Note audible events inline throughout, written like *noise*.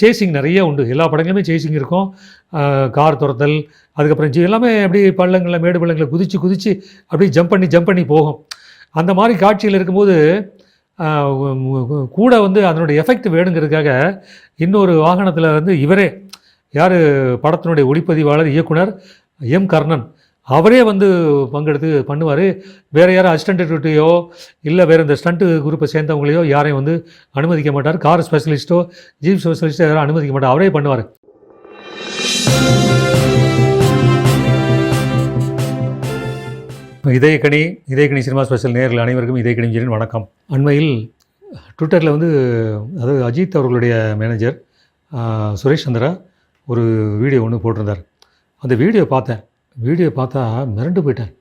Chasing நிறைய உண்டு. எல்லா படங்களுமே சேசிங் இருக்கும். கார் துரத்தல் அதுக்கப்புறம் எல்லாமே அப்படியே பள்ளங்களில் மேடு பள்ளங்களில் குதித்து குதித்து அப்படியே ஜம்ப் பண்ணி ஜம்ப் பண்ணி போகும். அந்த மாதிரி காட்சியில் இருக்கும்போது கூட வந்து அதனுடைய எஃபெக்ட் வேணுங்கிறதுக்காக இன்னொரு வாகனத்தில் வந்து இவரே யார் படத்தினுடைய ஒளிப்பதிவாளர் இயக்குனர் எம் கர்ணன். அவரே வந்து பங்கெடுத்து பண்ணுவார். வேறு யாரும் அசிஸ்டன்ட் டியூட்டியோ இல்லை வேறு இந்த ஸ்டண்ட்டு குரூப்பை சேர்ந்தவங்களையோ யாரையும் வந்து அனுமதிக்க மாட்டார். கார் ஸ்பெஷலிஸ்ட்டோ ஜீப் ஸ்பெஷலிஸ்ட்டோ யாரும் அனுமதிக்க மாட்டார். அவரே பண்ணுவார். இதயக்கணி இதயக்கணி சினிமா ஸ்பெஷல் நேரில் அனைவருக்கும் இதயக்கணி ஜெயின் வணக்கம். அண்மையில் ட்விட்டரில் வந்து அதாவது அஜித் அவர்களுடைய மேனேஜர் சுரேஷ் சந்திரா ஒரு வீடியோ ஒன்று போட்டிருந்தார். அந்த வீடியோ பார்த்தேன். வீடியோ பார்த்தா மிரண்டு போயிட்டேன்.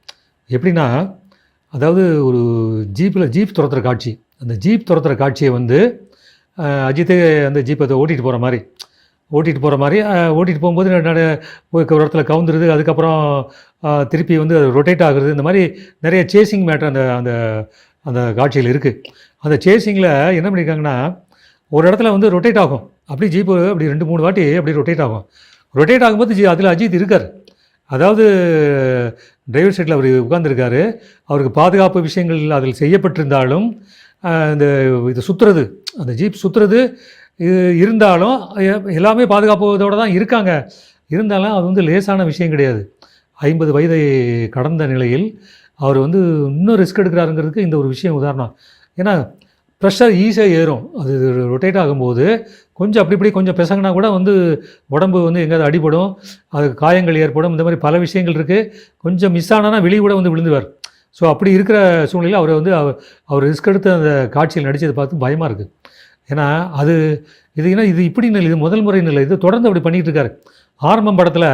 எப்படின்னா அதாவது ஒரு ஜீப்பில் ஜீப் துரத்துகிற காட்சி. அந்த ஜீப் துரத்துகிற காட்சியை வந்து அஜித்தே அந்த ஜீப்பை ஓட்டிகிட்டு போகிற மாதிரி. ஓட்டிகிட்டு போகிற மாதிரி ஓட்டிகிட்டு போகும்போது நட- போய் ஒரு இடத்துல கவுந்துருது அதுக்கப்புறம் திருப்பி வந்து அது ரொட்டேட் ஆகுறது இந்த மாதிரி நிறைய சேசிங் மேட்டர் அந்த அந்த அந்த காட்சியில் இருக்குது அந்த சேசிங்கில் என்ன பண்ணியிருக்காங்கன்னா ஒரு இடத்துல வந்து ரொட்டேட் ஆகும். அப்படி ஜீப்பு அப்படி ரெண்டு மூணு வாட்டி அப்படி ரொட்டேட் ஆகும். ரொட்டேட் ஆகும்போது ஜி அதில் அஜித் இருக்கார். அதாவது டிரைவர் சீட்டில் அவர் உட்காந்துருக்காரு அவருக்கு பாதுகாப்பு விஷயங்கள் அதில் செய்யப்பட்டிருந்தாலும் இந்த இது சுற்றுறது அந்த ஜீப் சுற்றுறது இது இருந்தாலும் எல்லாமே பாதுகாப்போடு தான் இருக்காங்க. இருந்தாலும் அது வந்து லேசான விஷயம் கிடையாது. ஐம்பது வயதை கடந்த நிலையில் அவர் வந்து இன்னும் ரிஸ்க் எடுக்கிறாருங்கிறதுக்கு இந்த ஒரு விஷயம் உதாரணம். ஏன்னா ப்ரெஷர் ஈஸியாக ஏறும். அது ரொட்டேட் ஆகும்போது கொஞ்சம் அப்படி இப்படி கொஞ்சம் பிசங்கினா கூட வந்து உடம்பு வந்து எங்கேயாவது அடிபடும். அதுக்கு காயங்கள் ஏற்படும். இந்த மாதிரி பல விஷயங்கள் இருக்குது கொஞ்சம் மிஸ் ஆனானா வெளியே கூட வந்து விழுந்துவார் ஸோ அப்படி இருக்கிற சூழ்நிலையில் அவரை வந்து அவர் அவர் ரிஸ்க் எடுத்து அந்த காட்சியில் நடித்ததை பார்த்து பயமாக இருக்குது ஏன்னா அது இது ஏன்னா இது இப்படி இல்லை இது முதல் முறை இல்லை இது தொடர்ந்து அப்படி பண்ணிகிட்டு இருக்காரு. ஆரம்பம் படத்தில்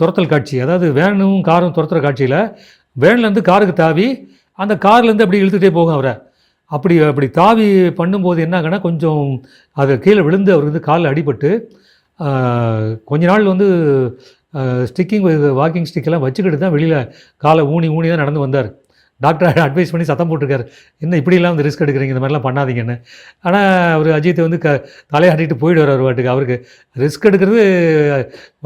துரத்தல் காட்சி அதாவது வேனும் காரும் துரத்துற காட்சியில் வேன்லேருந்து காருக்கு தாவி அந்த கார்லேருந்து அப்படி இழுத்துட்டே போகும் அவரை. அப்படி அப்படி தாவி பண்ணும்போது என்னாகன்னா கொஞ்சம் அது கீழே விழுந்து அவர் வந்து காலில் அடிபட்டு கொஞ்ச நாள் வந்து ஸ்டிக்கிங் வாக்கிங் ஸ்டிக்கெல்லாம் வச்சுக்கிட்டு தான் வெளியில் காலை ஊனி ஊனி தான் நடந்து வந்தார். டாக்டர் *laughs* அட்வைஸ் பண்ணி சத்தம் போட்டிருக்காரு. என்ன இப்படிலாம் வந்து ரிஸ்க் எடுக்கிறீங்க? இந்த மாதிரிலாம் பண்ணாதீங்கன்னு. ஆனால் அவர் அஜித்தை வந்து க தலையாட்டிட்டு போயிடுவார் அவர் வாட்டுக்கு அவருக்கு ரிஸ்க் எடுக்கிறது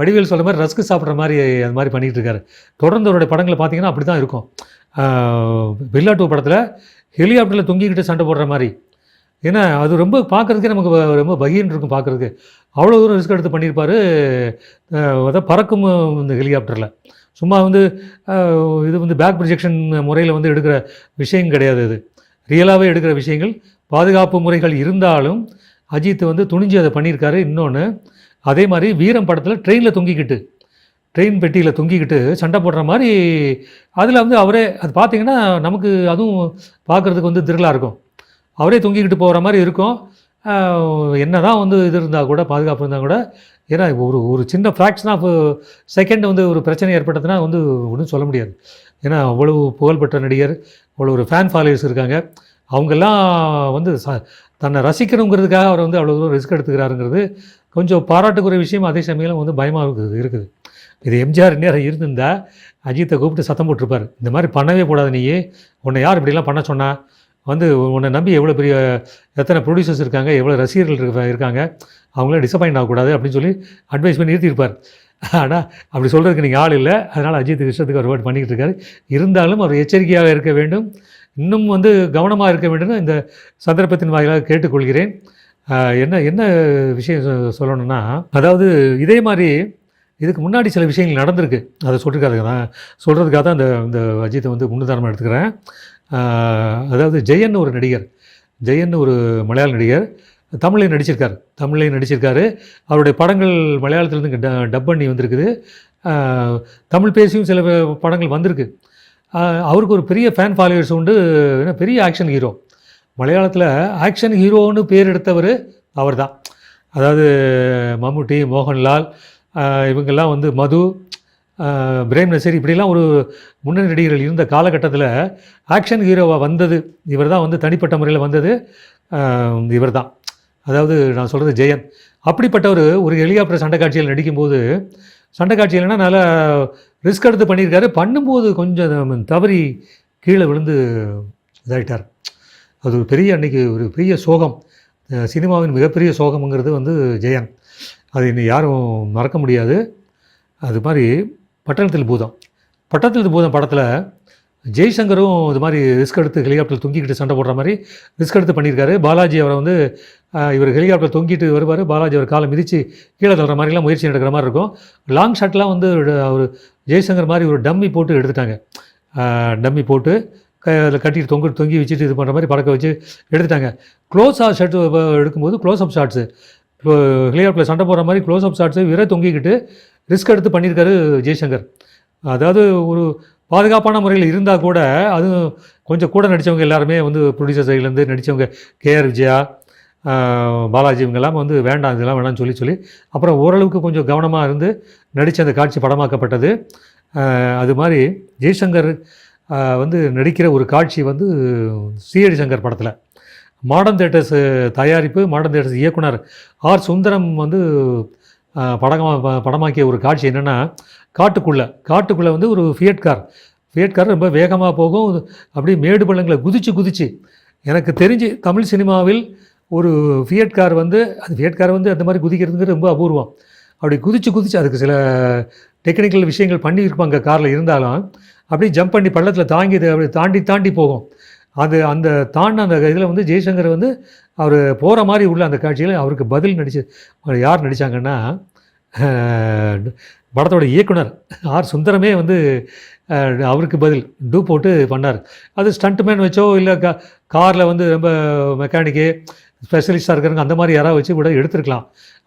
வடிவேல் சொல்கிற மாதிரி ரஸ்க்கு சாப்பிட்ற மாதிரி அது மாதிரி பண்ணிகிட்டு இருக்காரு. தொடர்ந்து அவருடைய படங்களை பார்த்தீங்கன்னா அப்படி தான் இருக்கும். பில்லா டூ படத்தில் ஹெலிகாப்டரில் தொங்கிக்கிட்டு சண்டை போடுற மாதிரி. ஏன்னா அது ரொம்ப பார்க்குறதுக்கே நமக்கு வ- ரொம்ப பகிர்னு இருக்கும் பார்க்குறதுக்கு. அவ்வளோ தூரம் ரிஸ்க் எடுத்து பண்ணியிருப்பார் அதான் பறக்கும் இந்த ஹெலிகாப்டரில். சும்மா வந்து இது வந்து பேக் ப்ரொஜெக்ஷன் முறையில் வந்து எடுக்கிற விஷயம் கிடையாது இது. ரியலாகவே எடுக்கிற விஷயங்கள் பாதுகாப்பு முறைகள் இருந்தாலும் அஜித் வந்து துணிஞ்சு அதை பண்ணியிருக்காரு இன்னொன்று அதே மாதிரி வீரம் படத்தில் ட்ரெயினில் தொங்கிக்கிட்டு. ட்ரெயின் பெட்டியில் தொங்கிக்கிட்டு சண்டை போடுற மாதிரி அதில் வந்து அவரே அது பார்த்தீங்கன்னா நமக்கு அதுவும் பார்க்குறதுக்கு வந்து திருளாக இருக்கும். அவரே தொங்கிக்கிட்டு போகிற மாதிரி இருக்கும். என்ன தான் வந்து இது இருந்தால் கூட பாதுகாப்பு இருந்தால் கூட ஏன்னா ஒரு ஒரு சின்ன ஃப்ராக்ஷன் ஆஃப் செகண்ட் வந்து ஒரு பிரச்சனை ஏற்பட்டதுன்னா வந்து ஒன்றும் சொல்ல முடியாது. ஏன்னா அவ்வளவு புகழ்பெற்ற நடிகர் அவ்வளோ ஒரு ஃபேன் ஃபாலோயர்ஸ் இருக்காங்க. அவங்கெல்லாம் வந்து ச தன்னை ரசிக்கணுங்கிறதுக்காக அவர் வந்து அவ்வளோ தூரம் ரிஸ்க் எடுத்துக்கிறாருங்கிறது கொஞ்சம் பாராட்டுக்குரிய விஷயம் அதே சமயம் வந்து பயமாக இருக்குது இருக்குது. இது எம்ஜிஆர் நேரம் இருந்திருந்தா அஜித்தை கூப்பிட்டு சத்தம் போட்டிருப்பார். இந்த மாதிரி பண்ணவே கூடாது நீ உன்னை யார் இப்படிலாம் பண்ண சொன்னா? வந்து உன்னை நம்பி எவ்வளோ பெரிய எத்தனை ப்ரொடியூசர்ஸ் இருக்காங்க எவ்வளோ ரசிகர்கள் இருக்க- இருக்காங்க அவங்களாம் டிசப்பாயிண்ட் ஆகக்கூடாது அப்படின்னு சொல்லி அட்வைஸ் பண்ணி நிறுத்தியிருப்பார். ஆனால் அப்படி சொல்கிறதுக்கு நீங்கள் ஆள் இல்லை. அதனால் அஜித் இஷ்டத்துக்கு அவர் வேர்ட் பண்ணிக்கிட்டு இருக்காரு. இருந்தாலும் அவர் எச்சரிக்கையாக இருக்க வேண்டும். இன்னும் வந்து கவனமாக இருக்க வேண்டும்னு இந்த சந்தர்ப்பத்தின் வாயிலாக கேட்டுக்கொள்கிறேன். என்ன என்ன விஷயம் சொ- சொல்லணும்னா அதாவது இதே மாதிரி இதுக்கு முன்னாடி சில விஷயங்கள் நடந்திருக்கு. அதை சொல்லியிருக்காதுங்க தான் சொல்கிறதுக்காக தான் இந்த இந்த அஜித்தை வந்து முன்னுதாரணம் எடுத்துக்கிறேன். அதாவது ஜெயன் ஒரு நடிகர். ஜெயன் ஒரு மலையாள நடிகர். தமிழையும் நடிச்சிருக்கார். தமிழையும் நடிச்சிருக்காரு. அவருடைய படங்கள் மலையாளத்துலேருந்து ட டப் பண்ணி வந்திருக்குது. தமிழ் பேசியும் சில படங்கள் வந்திருக்கு. அவருக்கு ஒரு பெரிய ஃபேன் ஃபாலோவர்ஸ் உண்டு. ஏன்னா பெரிய ஆக்ஷன் ஹீரோ மலையாளத்தில் ஆக்ஷன் ஹீரோன்னு பேர் எடுத்தவர் அவர் தான் அதாவது மம்முட்டி மோகன்லால் இவங்கெல்லாம் வந்து மது பிரேம் நசீர் இப்படிலாம் ஒரு முன்னணி நடிகர்கள் இருந்த காலகட்டத்தில் ஆக்ஷன் ஹீரோவாக வந்தது. இவர் தான் வந்து தனிப்பட்ட முறையில் வந்தது. இவர் தான் அதாவது நான் சொல்கிறது ஜெயன். அப்படிப்பட்டவர் ஒரு ஹெலிகாப்டர் சண்டை காட்சியில் நடிக்கும்போது சண்டை காட்சியில்னா நல்லா ரிஸ்க் எடுத்து பண்ணியிருக்காரு. பண்ணும்போது கொஞ்சம் தவறி கீழே விழுந்து இதாயிட்டார். அது ஒரு பெரிய அன்னைக்கு ஒரு பெரிய சோகம். சினிமாவின் மிகப்பெரிய சோகம்ங்கிறது வந்து ஜெயன். அது இன்னும் யாரும் மறக்க முடியாது. அது மாதிரி பட்டணத்தில் பூதம். பட்டணத்தில் பூதம் படத்தில் ஜெய்சங்கரும் இது மாதிரி ரிஸ்க் எடுத்து ஹெலிகாப்டர் தொங்கிக்கிட்டு சண்டை போடுற மாதிரி ரிஸ்க் எடுத்து பண்ணியிருக்காரு. பாலாஜி அவரை வந்து இவர் ஹெலிகாப்டர் தொங்கிட்டு வருவார். பாலாஜி அவர் காலை மிதித்து கீழே தள்ளுற மாதிரிலாம் முயற்சி எடுக்கிற மாதிரி இருக்கும். லாங் ஷாட்லாம் வந்து அவர் ஜெய்சங்கர் மாதிரி ஒரு டம்மி போட்டு எடுத்துட்டாங்க. டம்மி போட்டு க அதில் கட்டிட்டு தொங்க தொங்கி வச்சுட்டு இது பண்ணுற மாதிரி படக்க வச்சு எடுத்துட்டாங்க. க்ளோஸ் ஆஃப் ஷாட் எடுக்கும்போது க்ளோஸ் அப் ஷாட்ஸு இப்போ ஹிலியாப்பில் சண்டை போகிற மாதிரி க்ளோஸ் அப் ஷாட்ஸை விரை தொங்கிக்கிட்டு ரிஸ்க் எடுத்து பண்ணியிருக்காரு ஜெய்சங்கர். அதாவது ஒரு பாதுகாப்பான முறையில் இருந்தால் கூட அதுவும் கொஞ்சம் கூட நடித்தவங்க எல்லாருமே வந்து ப்ரொடியூசர் சைட்லேருந்து நடித்தவங்க கேஆர் விஜயா பாலாஜி இவங்கெல்லாம் வந்து வேண்டாம் இதெல்லாம் வேணாம்னு சொல்லி சொல்லி அப்புறம் ஓரளவுக்கு கொஞ்சம் கவனமாக இருந்து நடித்த அந்த காட்சி படமாக்கப்பட்டது. அது மாதிரி ஜெய்சங்கர் வந்து நடிக்கிற ஒரு காட்சி வந்து சிஐடி சங்கர் படத்தில். மாடர்ன் தேட்டர்ஸு தயாரிப்பு மாடர்ன் தேட்டர்ஸ் இயக்குனர் ஆர் சுந்தரம் வந்து ஆஹ், ப- படமாக்கிய ஒரு காட்சி என்னென்னா காட்டுக்குள்ளே காட்டுக்குள்ளே வந்து ஒரு ஃபியட் கார் ஃபியட் கார் ரொம்ப வேகமாக போகும் அப்படியே மேடு பள்ளங்களை குதிச்சு குதிச்சு. எனக்கு தெரிஞ்சு தமிழ் சினிமாவில் ஒரு ஃபியட் கார் வந்து அது ஃபியட் கார் வந்து அந்த மாதிரி குதிக்கிறதுங்கிறது ரொம்ப அபூர்வம். அப்படி குதிச்சு குதிச்சு அதுக்கு சில டெக்னிக்கல் விஷயங்கள் பண்ணியிருப்பாங்க காரில் இருந்தாலும். அப்படியே ஜம்ப் பண்ணி பள்ளத்தில் தாங்கி அப்படி தாண்டி தாண்டி போகும். அது அந்த தாண்டின அந்த இதில் வந்து ஜெய்சங்கர் வந்து அவர் போகிற மாதிரி உள்ள அந்த காட்சியில் அவருக்கு பதில் நடிச்சு யார் நடித்தாங்கன்னா படத்தோட இயக்குனர் ஆர் சுந்தரமே வந்து அவருக்கு பதில் டூ போட்டு பண்ணார். அது ஸ்டண்ட்மேன் வச்சோ இல்லை கா காரில் வந்து ரொம்ப மெக்கானிக்கு ஸ்பெஷலிஸ்டாக இருக்கிறவங்க அந்த மாதிரி யாராவது வச்சு கூட எடுத்துருக்கலாம்.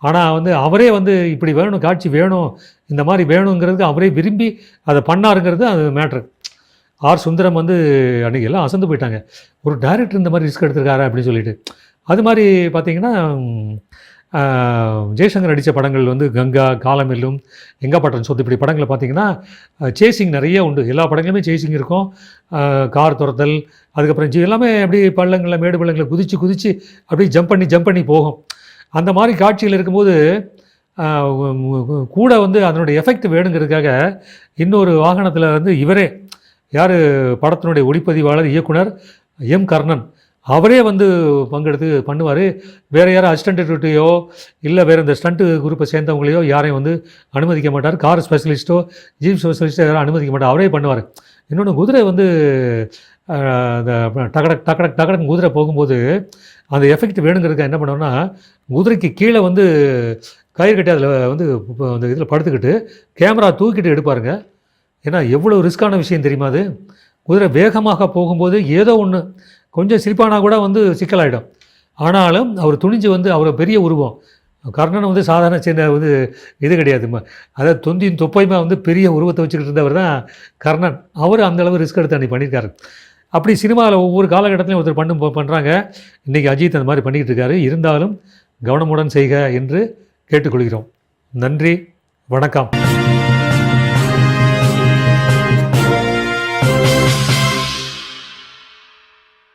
ஆனால் வந்து அவரே வந்து இப்படி வேணும் காட்சி வேணும் இந்த மாதிரி வேணுங்கிறதுக்கு அவரே விரும்பி அதை பண்ணாருங்கிறது அது மேட்ரு. ஆர் சுந்தரம் வந்து அன்றைக்கி எல்லாம் அசந்து போயிட்டாங்க. ஒரு டைரக்டர் இந்த மாதிரி ரிஸ்க் எடுத்திருக்காரு அப்படின்னு சொல்லிட்டு. அது மாதிரி பார்த்தீங்கன்னா ஜெய்சங்கர் நடித்த படங்கள் வந்து கங்கா காலமெல்லும் எங்கப்பட்டன் சொத்து இப்படி படங்களை பார்த்தீங்கன்னா சேசிங் நிறைய உண்டு. எல்லா படங்களுமே சேசிங் இருக்கும். கார் துரத்தல் அதுக்கப்புறம் எல்லாமே அப்படியே பள்ளங்களில் மேடு பள்ளங்களில் குதித்து குதித்து அப்படியே ஜம்ப் பண்ணி ஜம்ப் பண்ணி போகும். அந்த மாதிரி காட்சிகள் இருக்கும்போது கூட வந்து அதனுடைய எஃபெக்ட் வேணுங்கிறதுக்காக இன்னொரு வாகனத்தில் வந்து இவரே யார் படத்தினுடைய ஒளிப்பதிவாளர் இயக்குனர் எம் கர்ணன். அவரே வந்து பங்கெடுத்து பண்ணுவார். வேறு யாரும் அசிஸ்டண்ட்டையோ இல்லை வேறு இந்த ஸ்டண்ட்டு குரூப்பை சேர்ந்தவங்களையோ யாரையும் வந்து அனுமதிக்க மாட்டார். கார் ஸ்பெஷலிஸ்ட்டோ ஜீப் ஸ்பெஷலிஸ்ட்டோ யாரும் அனுமதிக்க மாட்டார். அவரே பண்ணுவார். இன்னொன்று குதிரை வந்து ஆஹ், அந்த டகடக் டகடக் டகடக் குதிரை போகும்போது அந்த எஃபெக்ட் வேணுங்கிறதுக்கு என்ன பண்ணுவோம்னா குதிரைக்கு கீழே வந்து கயிறு கட்டி அதில் வந்து இப்போ அந்த இதில் படுத்துக்கிட்டு கேமரா தூக்கிட்டு எடுப்பாருங்க. ஏன்னா எவ்வளோ ரிஸ்க்கான விஷயம் தெரியுமா அது? குதிரை வேகமாக போகும்போது ஏதோ ஒன்று கொஞ்சம் சிரிப்பானா கூட வந்து சிக்கலாயிடும். ஆனாலும் அவர் துணிஞ்சு வந்து அவர் பெரிய உருவம். கர்ணன் வந்து சாதாரண சின்ன வந்து இது கிடையாது. அதாவது தொந்தியும் தொப்பையுமா வந்து பெரிய உருவத்தை வச்சுக்கிட்டு இருந்தவர் தான் கர்ணன். அவர் அந்த அளவு ரிஸ்க் எடுத்து அன்றைக்கி பண்ணியிருக்காரு. அப்படி சினிமாவில் ஒவ்வொரு காலகட்டத்திலையும் ஒருத்தர் பண்ணும் பண்ணுறாங்க இன்றைக்கி அஜித் அந்த மாதிரி பண்ணிக்கிட்டு இருக்காரு. இருந்தாலும் கவனமுடன் செய்க என்று கேட்டுக்கொள்கிறோம். நன்றி வணக்கம்.